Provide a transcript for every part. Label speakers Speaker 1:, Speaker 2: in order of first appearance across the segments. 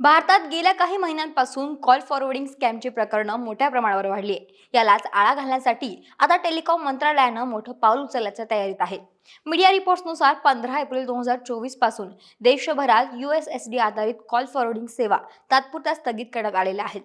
Speaker 1: भारतात गेल्या काही महिन्यांपासून कॉल फॉरवर्डिंग स्कॅमची प्रकरणं मोठ्या प्रमाणावर वाढली आहे यालाच आळा घालण्यासाठी आता टेलिकॉम मंत्रालयानं मोठं पाऊल उचलण्याच्या तयारीत आहे. मीडिया रिपोर्ट्सनुसार पंधरा एप्रिल दोन हजार चोवीसपासून देशभरात डी आधारित कॉल फॉरवर्डिंग सेवा तात्पुरत्या स्थगित करण्यात आलेल्या आहेत.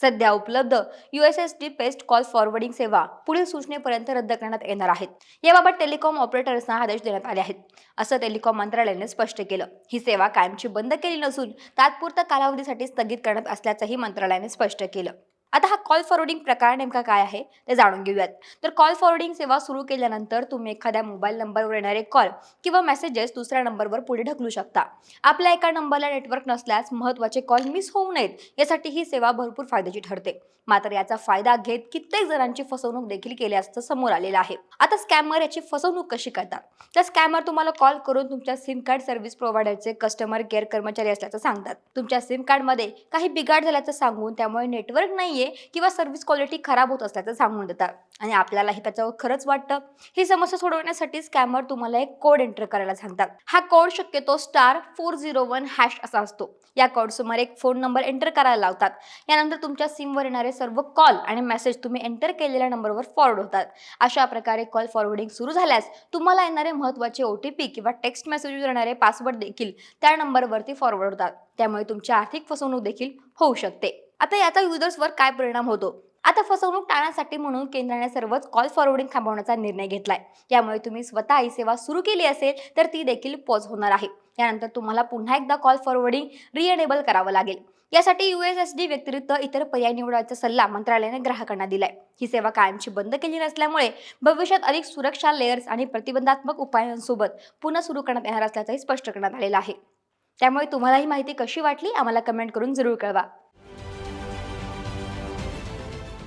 Speaker 1: सध्या उपलब्ध युएसएसडी पेस्ट कॉल फॉरवर्डिंग सेवा पुढील सूचनेपर्यंत रद्द करण्यात येणार आहेत. याबाबत टेलिकॉम ऑपरेटर्सना आदेश देण्यात आले आहेत. असं टेलिकॉम मंत्रालयाने स्पष्ट केलं. ही सेवा कायमची बंद केली नसून तात्पुरत्या कालावधीसाठी स्थगित करण्यात असल्याचंही मंत्रालयाने स्पष्ट केलं. आता हा कॉल फॉरवर्डिंग प्रकार नेमका काय आहे ते जाणून घेऊयात. तर कॉल फॉरवर्डिंग सेवा सुरू केल्यानंतर तुम्ही एखाद्या मोबाईल नंबरवर येणारे कॉल किंवा मेसेजेस दुसऱ्या नंबरवर पुढे ढकलू शकता. आपल्या एका नंबरला नेटवर्क नसल्यास महत्त्वाचे कॉल मिस होऊ नयेत यासाठी ही सेवा भरपूर फायद्याची ठरते. मात्र याचा फायदा घेत कित्येक जणांची फसवणूक देखील केल्याचं समोर आलेलं आहे. आता स्कॅमर याची फसवणूक कशी करतात? तर स्कॅमर तुम्हाला कॉल करून तुमच्या सिम कार्ड सर्व्हिस प्रोव्हायडरचे कस्टमर केअर कर्मचारी असल्याचं सांगतात. तुमच्या सिम कार्डमध्ये काही बिघाड झाल्याचं सांगून त्यामुळे नेटवर्क नाही नाहीये किंवा सर्व्हिस क्वालिटी खराब होत असल्याचं सांगून देतात. आणि आपल्यालाही त्याच्यावर खरंच वाटतं. ही समस्या सोडवण्यासाठी स्कॅमर तुम्हाला एक कोड एंटर करायला सांगतात. हा कोड शक्यतो star four zero one hash असा असतो. या कोड समोर एक फोन नंबर एंटर करायला लावतात. यानंतर तुमच्या सिमवर येणारे सर्व कॉल आणि मेसेज तुम्ही एंटर केलेल्या नंबरवर फॉरवर्ड होतात. अशा प्रकारे कॉल फॉरवर्डिंग सुरू झाल्यास तुम्हाला येणारे महत्त्वाचे ओ टी पी किंवा टेक्स्ट मेसेज येणारे पासवर्ड देखील त्या नंबरवरती फॉरवर्ड होतात. त्यामुळे तुमची आर्थिक फसवणूक देखील होऊ शकते. आता याचा युजर्सवर काय परिणाम होतो? आता फसवणूक टाळण्यासाठी म्हणून केंद्राने सर्वच कॉल फॉरवर्डिंग थांबवण्याचा निर्णय घेतलाय. त्यामुळे तुम्ही स्वतः ही सेवा सुरू केली असेल तर ती देखील पॉज होणार आहे. यानंतर तुम्हाला पुन्हा एकदा कॉल फॉरवर्डिंग रिएनेबल करावं लागेल. यासाठी युएसएसडी व्यतिरिक्त इतर पर्याय निवडायचा सल्ला मंत्रालयाने ग्राहकांना दिलाय. ही सेवा कायमची बंद केली नसल्यामुळे भविष्यात अधिक सुरक्षा लेयर्स आणि प्रतिबंधात्मक उपायांसोबत पुन्हा सुरू करण्यात येणार असल्याचंही स्पष्ट करण्यात आलेलं आहे. त्यामुळे तुम्हाला ही माहिती कशी वाटली आम्हाला कमेंट करून जरूर कळवा.